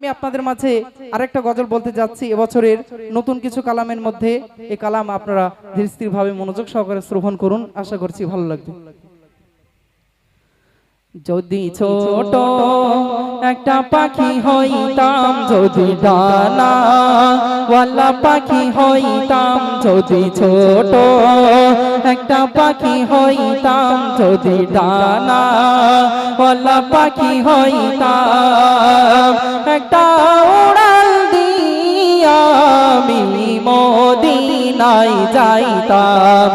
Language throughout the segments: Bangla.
আমি আপনাদের মাঝে আরেকটা গজল বলতে যাচ্ছি। এবছরের নতুন কিছু কালামের মধ্যে এ কালাম আপনারা ধীর স্থির ভাবে মনোযোগ সহকারে শ্রবণ করুন। আশা করছি ভালো লাগবে। যদি ছোট একটা পাখি হইতাম যদি ডানা ওয়ালা পাখি হইতাম যদি ছোট একটা পাখি হইতাম যদি ডানা ওয়ালা পাখি হইতাম একটা উড়াল দিয়া আমি মদিনায় যাইতাম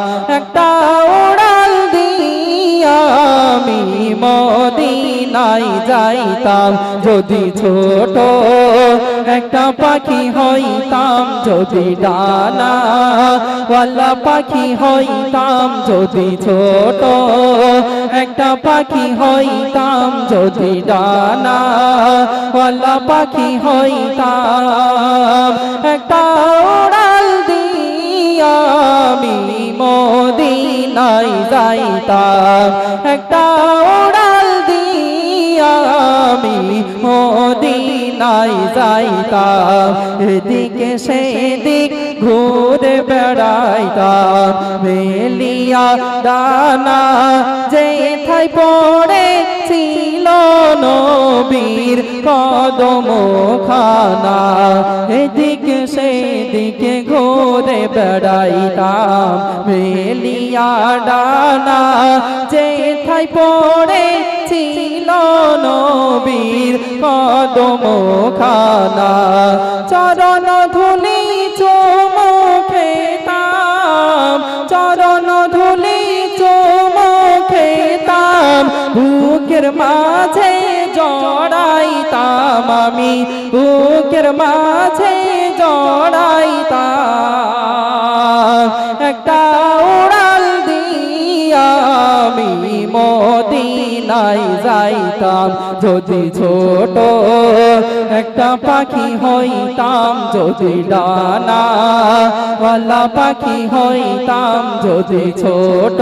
মদিনায় যাইতাম যদি ছোট একটা পাখি হইতাম, যদি ডানা ওয়ালা পাখি হইতাম, যদি ছোট একটা পাখি হইতাম, যদি ডানা ওয়ালা পাখি হইতাম, একটা উড়াল দিয়া আমি মদিনায় যাইতাম, একটা মদিনায় যাইতাম এদিকে সেদিক ঘুরে বেড়াইতাম মেলিয়া দানা যে থাই পড়ে ছিল নবীর কদম খানা এদিকে সেদিকে ঘুরে বেড়াইতাম মেলিয়া ডানা যে থাই পড়ে ছিল নবীর কদম খানা চরণ ধুলি চুমুখেতাম চরণ ধুলি চুমুখেতাম বুকের মাঝে জড়াইতাম আমি, বুকের মাঝে জড়াইতাম। একটা আমি মদিনায় যাইতাম। যদি ছোট একটা পাখি হইতাম, যদি ডানা ওয়ালা পাখি হইতাম, যদি ছোট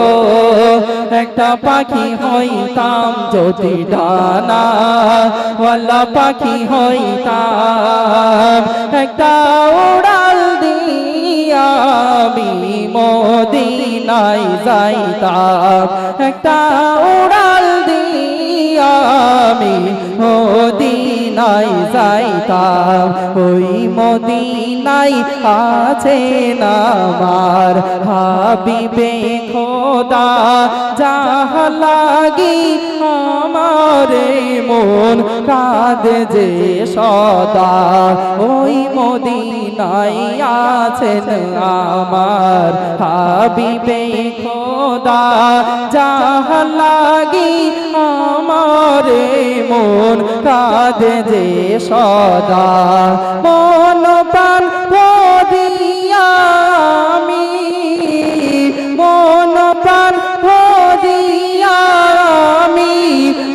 একটা পাখি হইতাম, যদি ডানা ওয়ালা পাখি হইতাম। একটা দিয়া আমি মদিনায় যাইতাম। একটা উড়াল দিয়া আমি মদিনায় যাইতাম। ওই মদিনায় আছে আমার হাবিবে খোদা। যাহা লাগি আমারে মন কাঁদে যে সদা। ওই মদিনায় আছেন আমার হাবিবে খোদা, যাহা লাগি আমারে মন কাঁদে যে সদা। মন পান আমি মন ভদিয়া আমি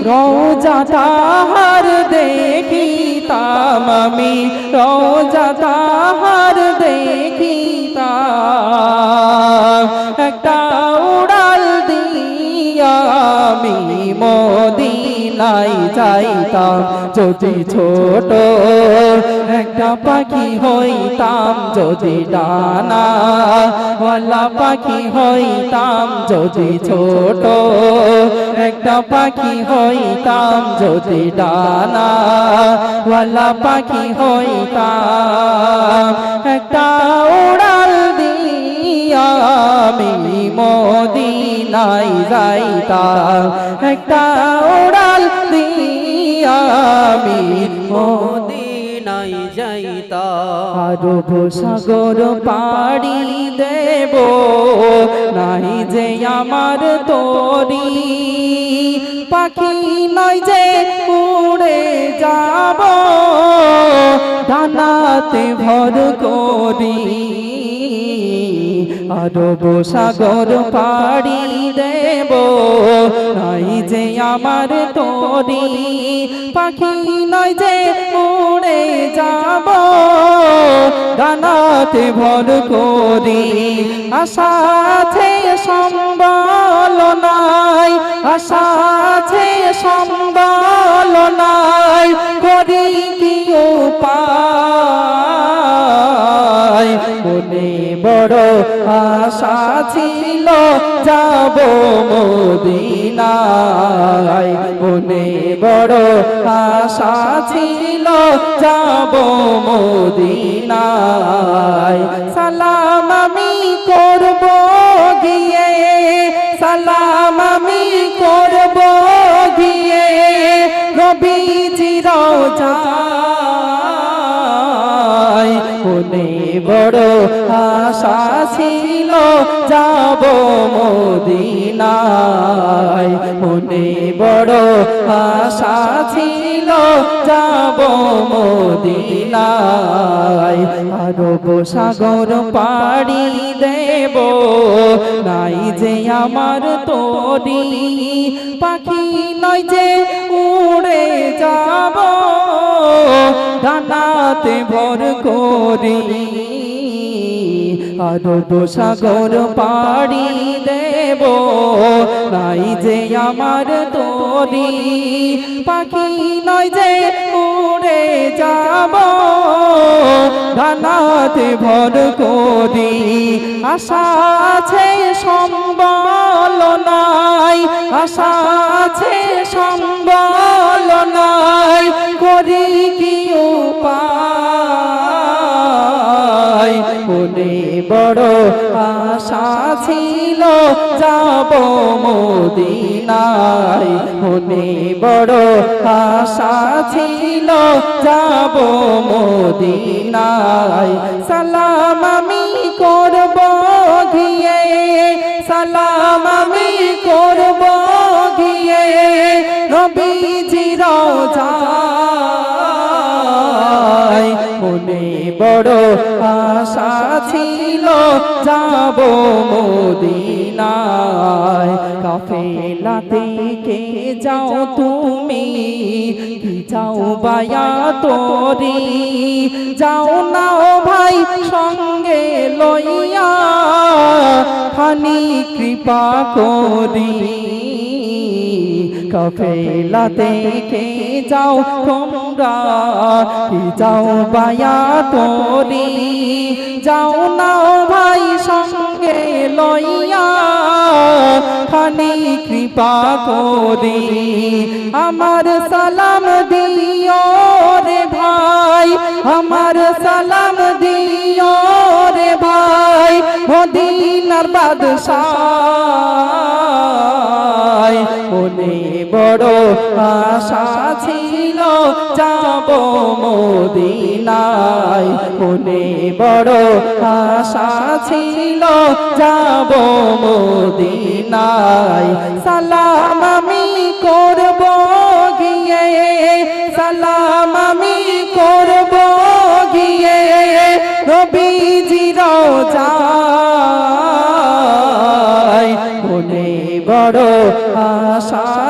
রোজা তাহার দেখিতাম। আমি রোজা তাহার দেখিতাম একটা উড়াল দিয়া আমি মদিনায় যাইতাম। যদি ছোট একটা পাখি হইতাম, যদি ডানা ওয়ালা পাখি হইতাম, যদি ছোট একটা পাখি হইতাম, যদি ডানা ওয়ালা পাখি হইতাম। একটা উড়াল দিয়া আমি মদিনায় যাইতাম। একটা দিয়া আমি মদিনায় যাইতা আরব সাগর পাড়ি দেব নাই যে আমার তরি। পাখি নয় যে উড়ে যাব ডানাতে ভর করি। আরব সাগর পাড়ি দেব। নাই যে আমার তোরি, পাখি নাই যে উড়ে যাব। গানাতে ভর করি, আশা আছে সম্বল নাই, আশা আছে সম্বল নাই, করি কি উপায়? বড় আশা ছিল যাব মদিনায়। মনে বড় আশা ছিল যাব মদিনায়। সালাম আমি করব গিয়ে, সালাম আমি করব গিয়ে। নবীজির যায় মনে বড় আশা ছিল, যাব মদিনায়। মনে বড় আশা ছিল, যাব মদিনায়। আরব সাগর পাড়ি দেব, নাই যে আমার তোরি। পাখি নয় যে উড়ে যাব ডানাতে ভর করি আরব সাগর পাড়ি দেব। নাই যে আমার তোরি, পাখি নয় যে উড়ে যাব। ডানাতে ভর করি, আশা আছে সম্বল নাই, আশা সম্বল নাই, করি কি উপায় মনে বড় আশা ছিল, যাব মদিনায়। মনে বড় আশা ছিল, যাব মদিনায়। সালাম আমি করব গিয়ে, সালাম যায়। মনে বড় আশা ছিল, যাব মদিনায়। কাফেলাতে কে যাও তুমি? কি যাও বায়া তোরি? যাও না ও ভাই সঙ্গে লইয়া। খানি কৃপা করি। কফেলাতে কে যাও তোমরা? কি যাও বায়া তোরি? যাও না ভাই সঙ্গে লইয়া। খানি কৃপা করি। আমার সালাম দিও রে ভাই। আমার সালাম দিও রে ভাই। মদিনার বাদশাহ। বড় আশা ছিল, যাব মদিনায়। মনে বড় আশা ছিল, যাব মদিনায়। সালাম আমি করব গিয়ে, সালাম আমি করব গিয়ে, নবীজির যায় মনে বড়